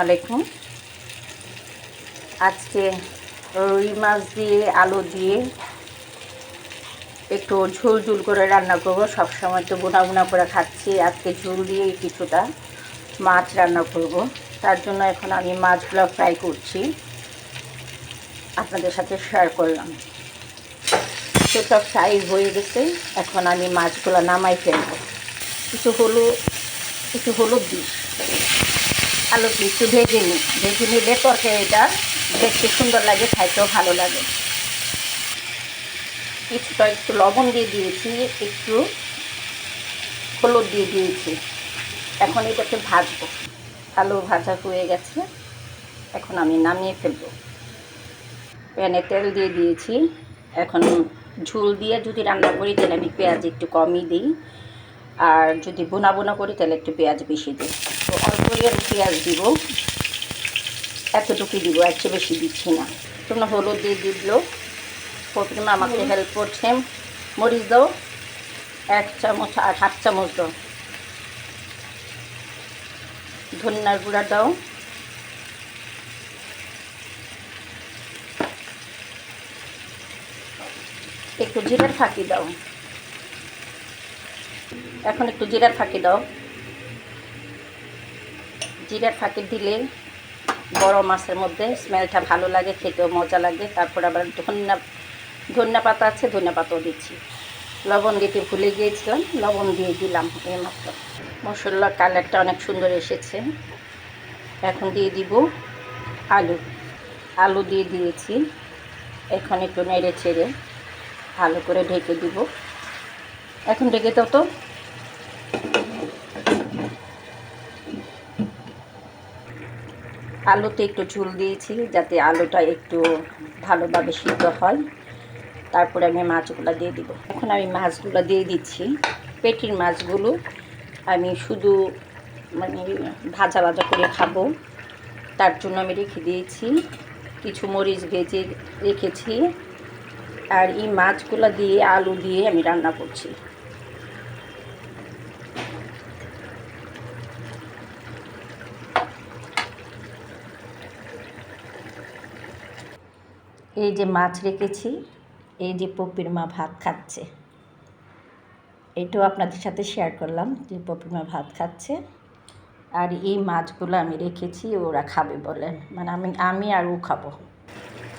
আলাইকুম। আজকে রুই মাছ দিয়ে, আলু দিয়ে একটু ঝুল ঝুল করে রান্না করব। সবসময় তো বোনা বোনা করে খাচ্ছি। আজকে ঝুল দিয়ে কিছুটা মাছ রান্না করব। তার জন্য এখন আমি মাছগুলো ফ্রাই করছি। আপনাদের সাথে শেয়ার করলাম। কিছুটা ফ্রাই হয়ে গেছে। এখন আমি মাছগুলো নামাই ফেলব। কিছু হলুদ কিছু হলুদ দিই আলুটি একটু ভেজে নিই। ভেজে নিলে তরকারিটা দেখতে সুন্দর লাগে খাইতেও ভালো লাগে। কিছুটা একটু লবণ দিয়ে দিয়েছি, একটু হলুদ দিয়ে দিয়েছি। এখন এটাকে ভাজবো। আলু ভাজা হয়ে গেছে। এখন আমি নামিয়ে ফেলব। প্যানে তেল দিয়ে দিয়েছি। এখন ঝুল দিয়ে যদি রান্না করি, তাহলে আমি পেঁয়াজ একটু কমই দিই। আর যদি বোনা বোনা করি তাহলে একটু পেঁয়াজ বেশি দিই। তো অল্প করে পেঁয়াজ দিব। এতটুকুই দিব এর চেয়ে বেশি দিচ্ছি না। তোমরা হলুদ দিয়ে দিল প্রথমে আমাকে হেল্প করছে। মরিচ দাও। এক চামচ আর হাফ চামচ দাও। ধনিয়ার গুঁড়া দাও। একটু জিরার ফাঁকি দাও। এখন একটু জিরার ফাঁকি দাও। জিরার ফাঁকি দিলে বড় মাছের মধ্যে স্মেলটা ভালো লাগে, খেতেও মজা লাগে। তারপর আবার ধন্যা ধন্যা পাতা আছে, ধন্যা পাতাও দিচ্ছি। লবণ দিতে ভুলে গিয়েছিলাম, লবণ দিয়ে দিলাম এই মাত্র। মশলার কালারটা অনেক সুন্দর এসেছে। এখন দিয়ে দিব আলু। আলু দিয়ে দিয়েছি। এখন একটু নেড়ে চেড়ে ভালো করে ঢেকে দিব। এখন ঢেকে দাও তো। আলুতে একটু ঝুল দিয়েছি যাতে আলুটা একটু ভালোভাবে সিদ্ধ হয়। তারপরে আমি মাছগুলো দিয়ে দিব। এখন আমি মাছগুলো দিয়ে দিচ্ছি। পেটির মাছগুলো আমি শুধু মানে ভাজা ভাজা করে খাব। তার জন্য আমি রেখে দিয়েছি। কিছু মরিচ ভেজে রেখেছি। আর এই মাছগুলো দিয়ে আলু দিয়ে আমি রান্না করছি। এই যে মাছ রেখেছি, এই যে পপির মা ভাত খাচ্ছে। এটাও আপনাদের সাথে শেয়ার করলাম যে পপির মা ভাত খাচ্ছে। আর এই মাছগুলো আমি রেখেছি, ওরা খাবে বলেন মানে আমি আমি আর ও খাব।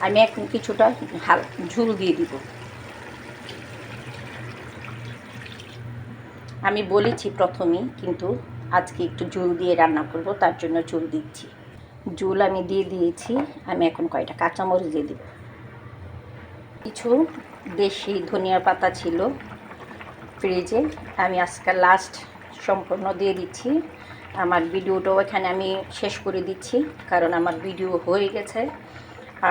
আমি এখন কিছুটা হাল, ঝুল দিয়ে দিব। আমি বলেছি প্রথমেই কিন্তু আজকে একটু জুল দিয়ে রান্না করব, তার জন্য চুল দিচ্ছি। জুল আমি দিয়ে দিয়েছি, আমি এখন কয়টা? কাঁচামরিচ দিয়ে দিব। কিছু দেশি ধনিয়া পাতা ছিল ফ্রিজে। আমি আজকে লাস্ট সম্পূর্ণ দিয়ে দিচ্ছি। আমার ভিডিওটাও এখানে আমি শেষ করে দিচ্ছি, কারণ আমার ভিডিও হয়ে গেছে।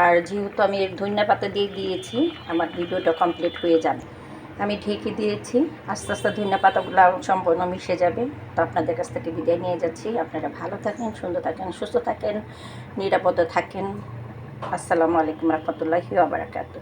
আর যেহেতু আমি ধনিয়া পাতা দিয়ে দিয়েছি, আমার ভিডিওটা কমপ্লিট হয়ে যাবে। আমি ঢেকে দিয়েছি, আস্তে আস্তে ধনিয়া পাতাগুলো সম্পূর্ণ মিশে যাবে। তো আপনাদের কাছ থেকে বিদায় নিয়ে যাচ্ছি। আপনারা ভালো থাকেন, সুন্দর থাকেন, সুস্থ থাকেন, নিরাপদে থাকেন। আসসালামু আলাইকুম রহমতুল্লাহি আবরাকাতু